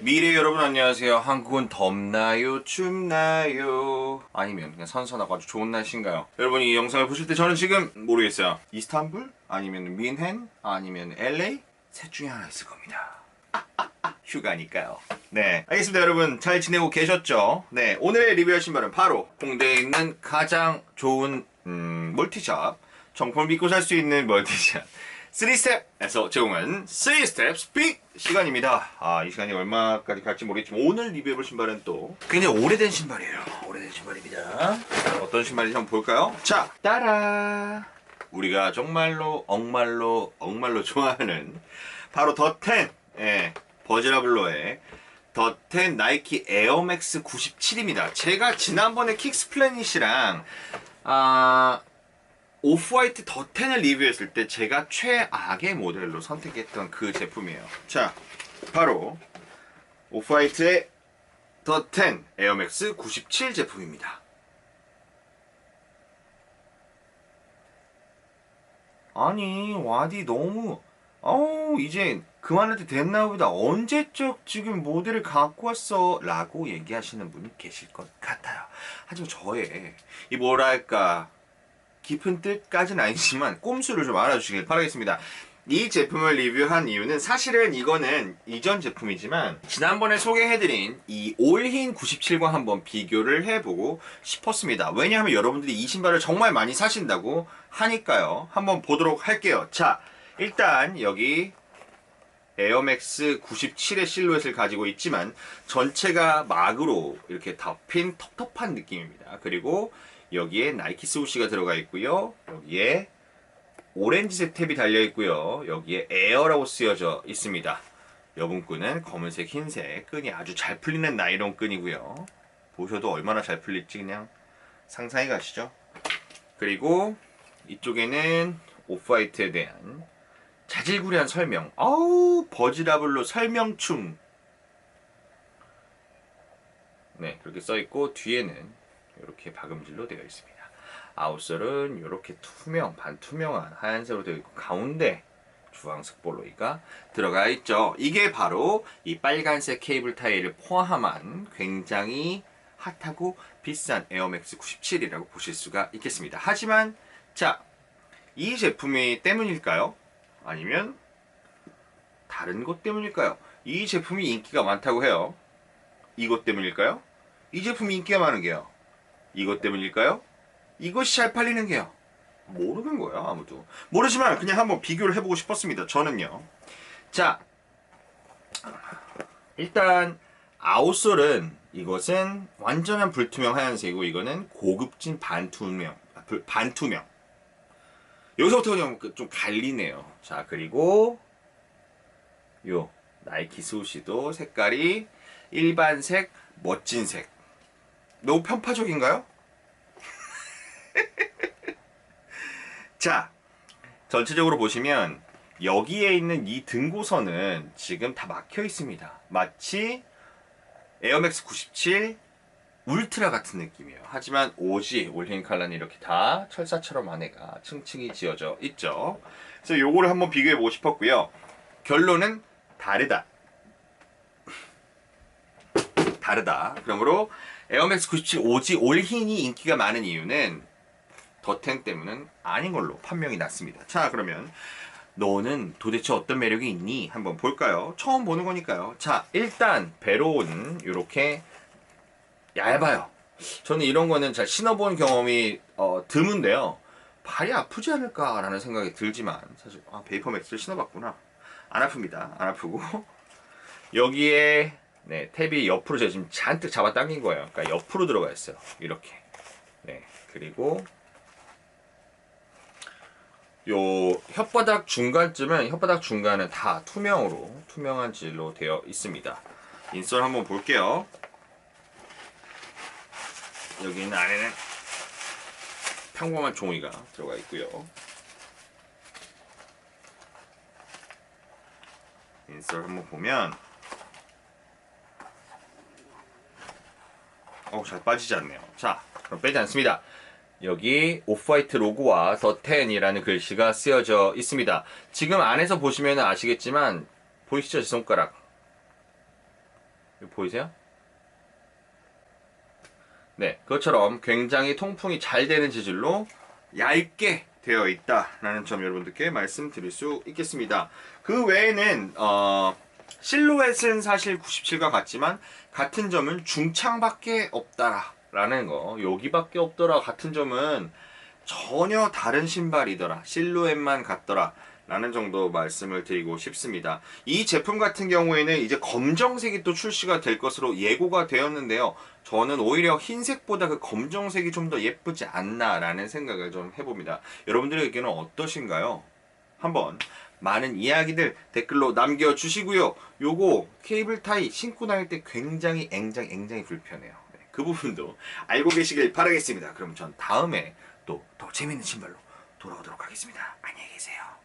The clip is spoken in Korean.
미래 여러분 안녕하세요. 한국은 덥나요? 춥나요? 아니면 그냥 선선하고 아주 좋은 날씨인가요? 여러분이 이 영상을 보실 때 저는 지금 모르겠어요. 이스탄불? 아니면 민헨? 아니면 LA? 셋 중에 하나 있을 겁니다. 휴가니까요. 네. 알겠습니다, 여러분. 잘 지내고 계셨죠? 네. 오늘의 리뷰할 신발은 바로 홍대에 있는 가장 좋은, 음, 멀티샵. 정품을 믿고 살 수 있는 멀티샵. 3스텝에서 제공한 3스텝 스픽 시간입니다. 아, 이 시간이 얼마까지 갈지 모르겠지만 오늘 리뷰해볼 신발은 또 굉장히 오래된 신발이에요. 오래된 신발입니다. 어떤 신발인지 한번 볼까요? 자, 따라! 우리가 정말로 억말로 억말로 좋아하는 바로 더10 예, 버즈라블로의 더10 나이키 에어맥스 97입니다. 제가 지난번에 킥스플래닛이랑 아 오프화이트 더10을 리뷰했을 때 제가 최악의 모델로 선택했던 그 제품이에요. 자, 바로 오프화이트의 더10 에어맥스 97 제품입니다. 아니, 와디 너무, 어우, 이제 그만할 때 됐나 보다. 언제적 지금 모델을 갖고 왔어? 라고 얘기하시는 분이 계실 것 같아요. 하지만 저의, 이 뭐랄까, 깊은 뜻까지는 아니지만 꼼수를 좀 알아주시길 바라겠습니다. 이 제품을 리뷰한 이유는 사실은 이거는 이전 제품이지만 지난번에 소개해드린 이 올흰 97과 한번 비교를 해보고 싶었습니다. 왜냐하면 여러분들이 이 신발을 정말 많이 사신다고 하니까요. 한번 보도록 할게요. 자, 일단 여기 에어맥스 97의 실루엣을 가지고 있지만 전체가 막으로 이렇게 덮인 텁텁한 느낌입니다. 그리고 여기에 나이키 스우시가 들어가 있고요. 여기에 오렌지색 탭이 달려 있고요. 여기에 에어라고 쓰여져 있습니다. 여분 끈은 검은색, 흰색 끈이 아주 잘 풀리는 나이론 끈이고요. 보셔도 얼마나 잘 풀릴지 그냥 상상해 가시죠. 그리고 이쪽에는 오프화이트에 대한 자질구레한 설명. 아우 버즈라블로 설명충. 네 그렇게 써 있고 뒤에는 이렇게 박음질로 되어 있습니다. 아웃솔은 이렇게 투명, 반투명한 하얀색으로 되어 있고 가운데 주황색 볼로이가 들어가 있죠. 이게 바로 이 빨간색 케이블 타이를 포함한 굉장히 핫하고 비싼 에어맥스 97이라고 보실 수가 있겠습니다. 하지만 자, 이 제품이 때문일까요? 아니면 다른 것 때문일까요? 이 제품이 인기가 많다고 해요. 이것 때문일까요? 이 제품이 인기가 많은 게요. 이것 때문일까요? 이것이 잘 팔리는 게요. 모르는 거예요, 아무도. 모르지만 그냥 한번 비교를 해보고 싶었습니다. 저는요. 자, 일단 아웃솔은 이것은 완전한 불투명 하얀색이고 이거는 고급진 반투명, 아, 불- 반투명. 여기서부터 그냥 그좀 갈리네요. 자, 그리고 요 나이키 스우시도 색깔이 일반색, 멋진색. 너무 편파적인가요? 자, 전체적으로 보시면 여기에 있는 이 등고선은 지금 다 막혀 있습니다. 마치 에어맥스 97 울트라 같은 느낌이에요. 하지만 오지 올힌 칼라는 이렇게 다 철사처럼 안에가 층층이 지어져 있죠. 그래서 요거를 한번 비교해 보고 싶었고요. 결론은 다르다. 다르다. 그러므로 에어맥스 97 오지 올흰이 인기가 많은 이유는 더텐 때문은 아닌 걸로 판명이 났습니다. 자, 그러면 너는 도대체 어떤 매력이 있니? 한번 볼까요? 처음 보는 거니까요. 자, 일단 배로는 이렇게 얇아요. 저는 이런 거는 잘 신어본 경험이 어, 드문데요. 발이 아프지 않을까라는 생각이 들지만 사실 아, 베이퍼맥스를 신어봤구나. 안 아픕니다. 안 아프고 여기에 네, 탭이 옆으로 제가 지금 잔뜩 잡아 당긴 거예요. 그러니까 옆으로 들어가 있어요. 이렇게. 네. 그리고 요 혓바닥 중간쯤은 혓바닥 중간은 다 투명으로 투명한 질로 되어 있습니다. 인솔 한번 볼게요. 여기 는 안에는 평범한 종이가 들어가 있고요. 인솔 한번 보면 어우 잘 빠지지 않네요. 자 그럼 빼지 않습니다. 여기 오프화이트 로고와 더 10이라는 글씨가 쓰여져 있습니다. 지금 안에서 보시면 아시겠지만 보이시죠? 제 손가락. 보이세요? 네, 그것처럼 굉장히 통풍이 잘 되는 재질로 얇게 되어 있다라는 점 여러분들께 말씀드릴 수 있겠습니다. 그 외에는 어, 실루엣은 사실 97과 같지만 같은 점은 중창밖에 없다라는 거 여기밖에 없더라 같은 점은 전혀 다른 신발이더라 실루엣만 같더라 라는 정도 말씀을 드리고 싶습니다. 이 제품 같은 경우에는 이제 검정색이 또 출시가 될 것으로 예고가 되었는데요. 저는 오히려 흰색보다 그 검정색이 좀 더 예쁘지 않나 라는 생각을 좀 해봅니다. 여러분들의 의견은 어떠신가요? 한번 많은 이야기들 댓글로 남겨주시고요. 요거 케이블 타이 신고 다닐 때 굉장히 앵장 앵장이 불편해요. 네, 그 부분도 알고 계시길 바라겠습니다. 그럼 전 다음에 또 더 재밌는 신발로 돌아오도록 하겠습니다. 안녕히 계세요.